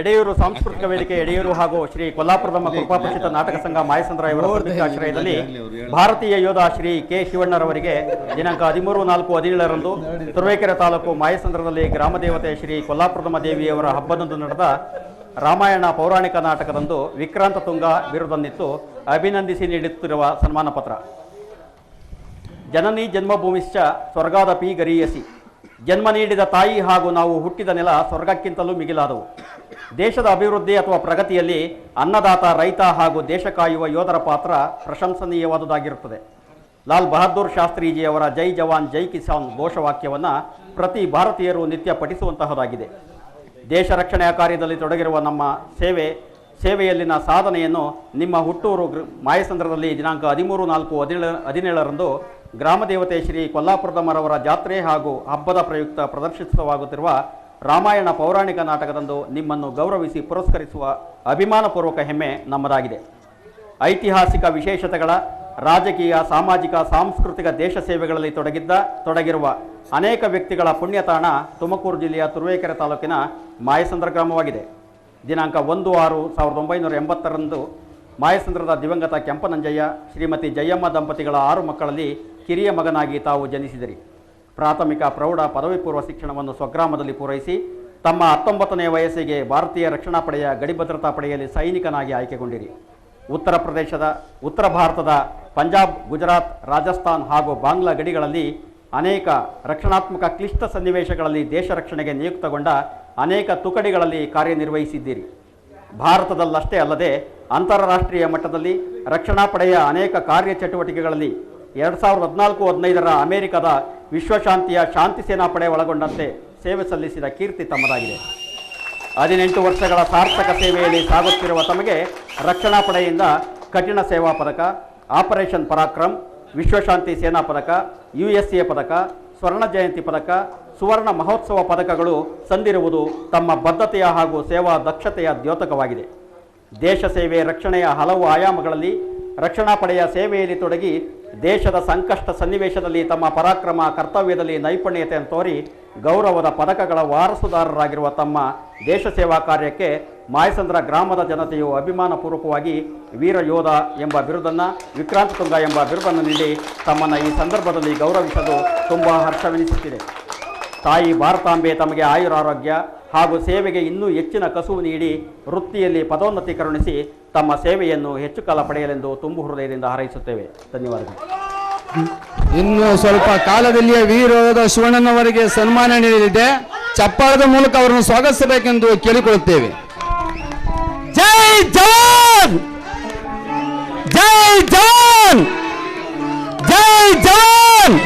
ಎಡೆಯೂರು ಸಾಂಸ್ಕೃತಿಕ ವೇದಿಕೆ ಎಡೆಯೂರು ಹಾಗೂ ಶ್ರೀ ಕೊಲ್ಲಾಪುರದಮ್ಮ ಕೃಪಾಪೋಷಿತ ನಾಟಕ ಸಂಘ ಮಾಯಸಂದ್ರ ಇವರ ಆಶ್ರಯದಲ್ಲಿ ಭಾರತೀಯ ಯೋಧ ಶ್ರೀ ಕೆ ಶಿವಣ್ಣರವರಿಗೆ ದಿನಾಂಕ ಹದಿಮೂರು ನಾಲ್ಕು ಹದಿನೇಳರಂದು ತುರುವೇಕೆರೆ ತಾಲೂಕು ಮಾಯಸಂದ್ರದಲ್ಲಿ ಗ್ರಾಮದೇವತೆ ಶ್ರೀ ಕೊಲ್ಲಾಪುರದಮ್ಮ ದೇವಿಯವರ ಹಬ್ಬದಂದು ನಡೆದ ರಾಮಾಯಣ ಪೌರಾಣಿಕ ನಾಟಕದಂದು ವಿಕ್ರಾಂತ ತುಂಗ ಬಿರುದನ್ನಿತ್ತು ಅಭಿನಂದಿಸಿ ನೀಡುತ್ತಿರುವ ಸನ್ಮಾನ ಪತ್ರ. ಜನನಿ ಜನ್ಮಭೂಮಿಶ್ಚ ಸ್ವರ್ಗಾದಪಿ ಗರಿಯಸಿ. ಜನ್ಮ ನೀಡಿದ ತಾಯಿ ಹಾಗೂ ನಾವು ಹುಟ್ಟಿದ ನೆಲ ಸ್ವರ್ಗಕ್ಕಿಂತಲೂ ಮಿಗಿಲಾದವು. ದೇಶದ ಅಭಿವೃದ್ಧಿ ಅಥವಾ ಪ್ರಗತಿಯಲ್ಲಿ ಅನ್ನದಾತ, ರೈತ ಹಾಗೂ ದೇಶ ಕಾಯುವ ಯೋಧರ ಪಾತ್ರ ಪ್ರಶಂಸನೀಯವಾದುದಾಗಿರುತ್ತದೆ. ಲಾಲ್ ಬಹದ್ದೂರ್ ಶಾಸ್ತ್ರೀಜಿಯವರ ಜೈ ಜವಾನ್, ಜೈ ಕಿಸಾನ್ ಘೋಷವಾಕ್ಯವನ್ನು ಪ್ರತಿ ಭಾರತೀಯರು ನಿತ್ಯ ಪಠಿಸುವಂತಹದಾಗಿದೆ ದೇಶ ರಕ್ಷಣೆಯ ಕಾರ್ಯದಲ್ಲಿ ತೊಡಗಿರುವ ನಮ್ಮ ಸೇವೆ, ಸೇವೆಯಲ್ಲಿನ ಸಾಧನೆಯನ್ನು ನಿಮ್ಮ ಹುಟ್ಟೂರು ಮಾಯಸಂದ್ರದಲ್ಲಿ ದಿನಾಂಕ ಹದಿಮೂರು ನಾಲ್ಕು ಹದಿನೇಳ, ಹದಿನೇಳರಂದು ಗ್ರಾಮದೇವತೆ ಶ್ರೀ ಕೊಲ್ಲಾಪುರದಮ್ಮರವರ ಜಾತ್ರೆ ಹಾಗೂ ಹಬ್ಬದ ಪ್ರಯುಕ್ತ ಪ್ರದರ್ಶಿತವಾಗುತ್ತಿರುವ ರಾಮಾಯಣ ಪೌರಾಣಿಕ ನಾಟಕದಂದು ನಿಮ್ಮನ್ನು ಗೌರವಿಸಿ ಪುರಸ್ಕರಿಸುವ ಅಭಿಮಾನಪೂರ್ವಕ ಹೆಮ್ಮೆ ನಮ್ಮದಾಗಿದೆ. ಐತಿಹಾಸಿಕ ವಿಶೇಷತೆಗಳ, ರಾಜಕೀಯ, ಸಾಮಾಜಿಕ, ಸಾಂಸ್ಕೃತಿಕ ದೇಶ ಸೇವೆಗಳಲ್ಲಿ ತೊಡಗಿದ್ದ, ತೊಡಗಿರುವ ಅನೇಕ ವ್ಯಕ್ತಿಗಳ ಪುಣ್ಯತಾಣ ತುಮಕೂರು ಜಿಲ್ಲೆಯ ತುರುವೇಕೆರೆ ತಾಲೂಕಿನ ಮಾಯಸಂದ್ರ ಗ್ರಾಮವಾಗಿದೆ. ದಿನಾಂಕ ಒಂದು ಆರು ಸಾವಿರದ ಒಂಬೈನೂರ ಎಂಬತ್ತರಂದು ಮಾಯಸಂದ್ರದ ದಿವಂಗತ ಕೆಂಪನಂಜಯ್ಯ, ಶ್ರೀಮತಿ ಜಯಮ್ಮ ದಂಪತಿಗಳ ಆರು ಮಕ್ಕಳಲ್ಲಿ ಕಿರಿಯ ಮಗನಾಗಿ ತಾವು ಜನಿಸಿದಿರಿ. ಪ್ರಾಥಮಿಕ ಪ್ರೌಢ ಪದವಿ ಪೂರ್ವ ಶಿಕ್ಷಣವನ್ನು ಸ್ವಗ್ರಾಮದಲ್ಲಿ ಪೂರೈಸಿ, ತಮ್ಮ ಹತ್ತೊಂಬತ್ತನೇ ವಯಸ್ಸಿಗೆ ಭಾರತೀಯ ರಕ್ಷಣಾ ಪಡೆಯ ಗಡಿ ಭದ್ರತಾ ಪಡೆಯಲ್ಲಿ ಸೈನಿಕನಾಗಿ ಆಯ್ಕೆಗೊಂಡಿರಿ. ಉತ್ತರ ಪ್ರದೇಶದ, ಉತ್ತರ ಭಾರತದ ಪಂಜಾಬ್, ಗುಜರಾತ್, ರಾಜಸ್ಥಾನ್ ಹಾಗೂ ಬಾಂಗ್ಲಾ ಗಡಿಗಳಲ್ಲಿ ಅನೇಕ ರಕ್ಷಣಾತ್ಮಕ ಕ್ಲಿಷ್ಟ ಸನ್ನಿವೇಶಗಳಲ್ಲಿ ದೇಶ ರಕ್ಷಣೆಗೆ ನಿಯುಕ್ತಗೊಂಡ ಅನೇಕ ತುಕಡಿಗಳಲ್ಲಿ ಕಾರ್ಯನಿರ್ವಹಿಸಿದ್ದೀರಿ. ಭಾರತದಲ್ಲಷ್ಟೇ ಅಲ್ಲದೆ ಅಂತಾರಾಷ್ಟ್ರೀಯ ಮಟ್ಟದಲ್ಲಿ ರಕ್ಷಣಾ ಪಡೆಯ ಅನೇಕ ಕಾರ್ಯಚಟುವಟಿಕೆಗಳಲ್ಲಿ ಎರಡು ಸಾವಿರದ ಹದಿನಾಲ್ಕು ಹದಿನೈದರ ಅಮೆರಿಕದ ವಿಶ್ವಶಾಂತಿಯ ಶಾಂತಿ ಸೇನಾ ಪಡೆ ಒಳಗೊಂಡಂತೆ ಸೇವೆ ಸಲ್ಲಿಸಿದ ಕೀರ್ತಿ ತಮ್ಮದಾಗಿದೆ. ಹದಿನೆಂಟು ವರ್ಷಗಳ ಸಾರ್ಥಕ ಸೇವೆಯಲ್ಲಿ ಸಾಗುತ್ತಿರುವ ತಮಗೆ ರಕ್ಷಣಾ ಪಡೆಯಿಂದ ಕಠಿಣ ಸೇವಾ ಪದಕ, ಆಪರೇಷನ್ ಪರಾಕ್ರಮ್, ವಿಶ್ವಶಾಂತಿ ಸೇನಾ ಪದಕ ಯು ಎಸ್ ಎ ಪದಕ, ಸ್ವರ್ಣ ಜಯಂತಿ ಪದಕ, ಸುವರ್ಣ ಮಹೋತ್ಸವ ಪದಕಗಳು ಸಂದಿರುವುದು ತಮ್ಮ ಬದ್ಧತೆಯ ಹಾಗೂ ಸೇವಾ ದಕ್ಷತೆಯ ದ್ಯೋತಕವಾಗಿದೆ. ದೇಶ ಸೇವೆ ರಕ್ಷಣೆಯ ಹಲವು ಆಯಾಮಗಳಲ್ಲಿ ರಕ್ಷಣಾ ಪಡೆಯ ಸೇವೆಯಲ್ಲಿ ತೊಡಗಿ ದೇಶದ ಸಂಕಷ್ಟ ಸನ್ನಿವೇಶದಲ್ಲಿ ತಮ್ಮ ಪರಾಕ್ರಮ ಕರ್ತವ್ಯದಲ್ಲಿ ನೈಪುಣ್ಯತೆಯನ್ನು ತೋರಿ ಗೌರವದ ಪದಕಗಳ ವಾರಸುದಾರರಾಗಿರುವ ತಮ್ಮ ದೇಶ ಸೇವಾ ಕಾರ್ಯಕ್ಕೆ ಮಾಯಸಂದ್ರ ಗ್ರಾಮದ ಜನತೆಯು ಅಭಿಮಾನಪೂರ್ವಕವಾಗಿ ವೀರ ಯೋಧ ಎಂಬ ಬಿರುದನ್ನು, ವಿಕ್ರಾಂತ ತುಂಗ ಎಂಬ ಬಿರುದನ್ನು ನೀಡಿ ತಮ್ಮನ್ನು ಈ ಸಂದರ್ಭದಲ್ಲಿ ಗೌರವಿಸಲು ತುಂಬ ಹರ್ಷವೆನಿಸುತ್ತಿದೆ. ತಾಯಿ ಭಾರತಾಂಬೆ ತಮಗೆ ಆಯುರಾರೋಗ್ಯ ಹಾಗೂ ಸೇವೆಗೆ ಇನ್ನೂ ಹೆಚ್ಚಿನ ಕಸುವು ನೀಡಿ ವೃತ್ತಿಯಲ್ಲಿ ಪದೋನ್ನತಿ ಕರುಣಿಸಿ ತಮ್ಮ ಸೇವೆಯನ್ನು ಹೆಚ್ಚು ಕಾಲ ಪಡೆಯಲೆಂದು ತುಂಬು ಹೃದಯದಿಂದ ಹಾರೈಸುತ್ತೇವೆ. ಧನ್ಯವಾದಗಳು. ಇನ್ನು ಸ್ವಲ್ಪ ಕಾಲದಲ್ಲಿಯೇ ವೀರೋಧ ಶಿವಣ್ಣನವರಿಗೆ ಸನ್ಮಾನ ನೀಡಲಿದೆ. ಚಪ್ಪಾಳದ ಮೂಲಕ ಅವರನ್ನು ಸ್ವಾಗತಿಸಬೇಕೆಂದು ಕೇಳಿಕೊಳ್ಳುತ್ತೇವೆ. ಜೈ ಜವಾನ್ ಜೈ ಜವಾನ್ ಜೈ ಜವಾನ್